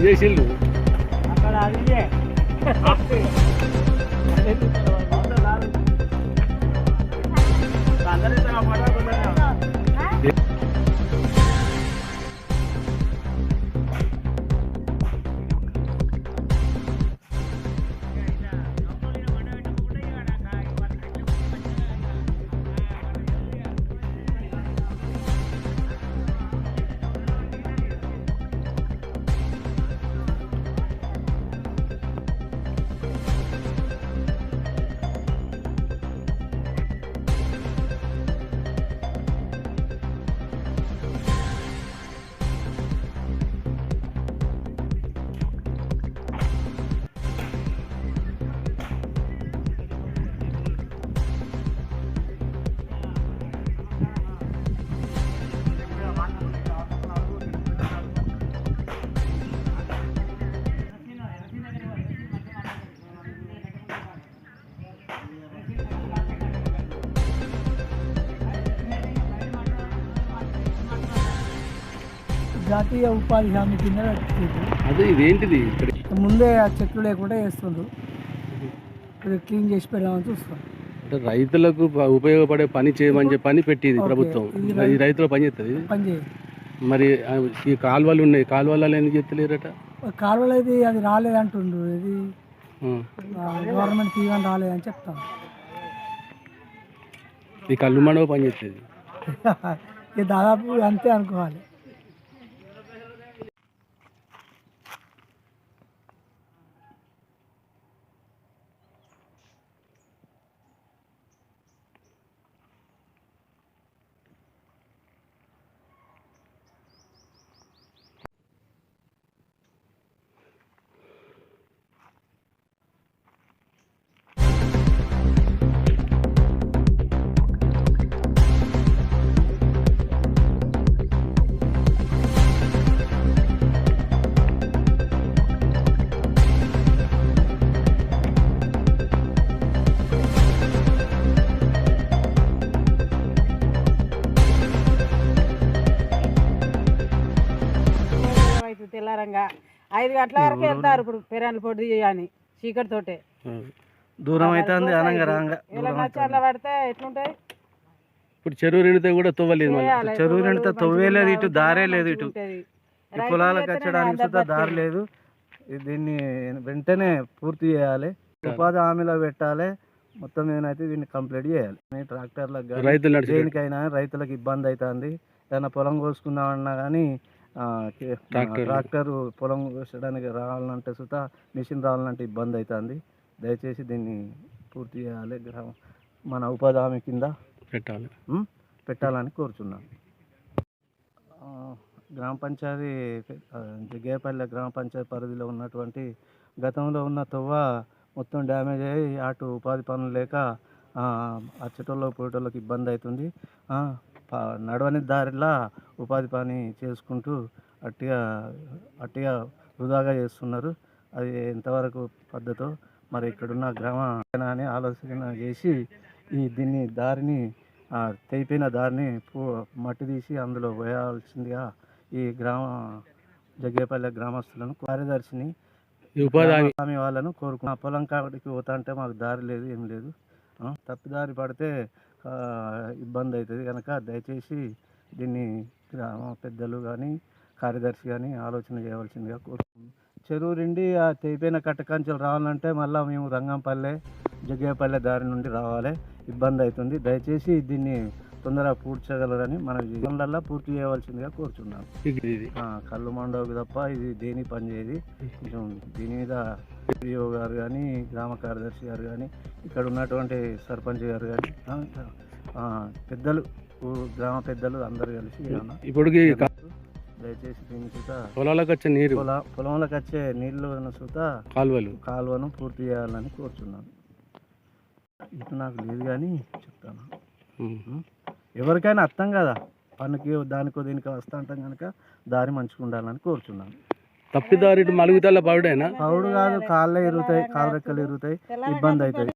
જય સિલ્લુ આગળ આવી જાય జాతీయ ఉపాధి హామీ కింద. అదే ఇదేంటిది? ఇక్కడ ముందే ఆ చెట్లు లేకుండా వేస్తుండ్రు ఇది క్లీన్ చేసి పెడదామని చూస్తాం అంటే రైతులకు ఉపయోగపడే పని చేయమని చెప్పి పని పెట్టింది. ప్రభుత్వం. ఈ రైతుల పని చేస్తుంది పని చేయాలి మరి ఈ కాలువలు ఉన్నాయి. కాలువలలో ఎందుకు చెప్తలేరట కాలువలు అయితే అది రాలేదంటుండ్రు ఇది. గవర్నమెంట్ తీయని రాలేదని చెప్తాం. ఈ కళ్ళు మండవ పని చేస్తుంది దాదాపు అంతే అనుకోవాలి. తెల్లారంగా ఐదు గంటల వరకు వెళ్తారు ఇప్పుడు పెరాన్లు పొడి అని చీకటి తోటే ఆ. దూరం అవుతుంది అనంగా రాంగా నచ్చాల పడితే ఎట్లుంటాయి? ఇప్పుడు చెరువు నిండితే కూడా తవ్వలేదు. చెరువు నిండితే తవ్వే లేదు, ఇటు దారే లేదు ఇటు. పొలాలకు వచ్చడానికి సుద్ధా దారి. లేదు. దీన్ని వెంటనే పూర్తి చేయాలి. ఉపాధి హామీలో పెట్టాలి. మొత్తం ఏమైతే దీన్ని కంప్లీట్ చేయాలి. ట్రాక్టర్లకు దేనికైనా రైతులకు ఇబ్బంది అవుతుంది. ఏదైనా పొలం కోసుకుందామన్నా కానీ ట్రాక్టర్. పొలం కోసడానికి రావాలంటే సుత మిషన్ రావాలంటే ఇబ్బంది అవుతుంది దయచేసి దీన్ని పూర్తి చేయాలి గ్రామ మన ఉపాధి హామీ కింద పెట్టాలి? పెట్టాలని కోరుచున్నాను గ్రామ పంచాయతీ జగ్గేపల్లె గ్రామ పంచాయతీ పరిధిలో ఉన్నటువంటి గతంలో ఉన్న తవ్వ మొత్తం డ్యామేజ్ అయ్యి అటు ఉపాధి పనులు లేక అచ్చటోళ్ళ పోయేటోళ్ళకి ఇబ్బంది అవుతుంది నడవని దారిలా ఉపాధి పని చేసుకుంటూ అట్టిగా అట్టిగా వృధాగా చేస్తున్నారు. అది ఎంతవరకు పద్ధతో? మరి ఇక్కడున్న గ్రామ అని ఆలోచన చేసి ఈ దీన్ని దారిని తెగిపోయిన దారిని పూ మట్టి తీసి అందులో వేయాల్సిందిగా ఈ గ్రామ జగ్గేపల్లె గ్రామస్తులను కార్యదర్శిని ఉపాధి హామీ వాళ్ళను కోరుకున్నా పొలం కాడికి పోతా అంటే మాకు దారి లేదు ఏం లేదు. తప్పిదారి పడితే ఇబ్బంది అవుతుంది కనుక దయచేసి దీన్ని గ్రామ పెద్దలు కానీ కార్యదర్శి కానీ ఆలోచన చేయవలసిందిగా కోరుకుంటున్నాం. చెరువు నుండి ఆ తెగిపోయిన కట్టకంచెలు రావాలంటే మళ్ళీ మేము రంగంపల్లె జగ్గేపల్లె దారి నుండి రావాలి. ఇబ్బంది అవుతుంది. దయచేసి దీన్ని తొందరగా పూర్తి చేయగలరని మన జీవనంలో పూర్తి చేయవలసిందిగా. ఆ, కళ్ళు మండవకు తప్ప ఇది దేని పని చేయదు. కొంచెం దీని మీద పిఓ గారు కానీ గ్రామ కార్యదర్శి గారు కానీ ఇక్కడ ఉన్నటువంటి సర్పంచ్ గారు కానీ పెద్దలు గ్రామ పెద్దలు అందరూ కలిసి ఏమన్నా ఇప్పుడు ఈ కా- దయచేసి దీని సుత పొలాలకు వచ్చే నీరు. పొల పొలంలోకి వచ్చే నీళ్ళు సుత కాలువలు. కాలువను పూర్తి చేయాలని కోరుచున్నాను. ఇది నాకు లేదు కానీ చెప్తాను? ఎవరికైనా అర్థం కదా. పనికి దానికో దీనికో వస్తా అంటాం కనుక దారి మంచిగా ఉండాలని కోరుచున్నాను. తప్పిదారి మలుగుతల పడుడేనా పౌడు కాదు కాళ్ళే ఇరుగుతాయి కాలు రెక్కలు ఇరుగుతాయి ఇబ్బంది అవుతుంది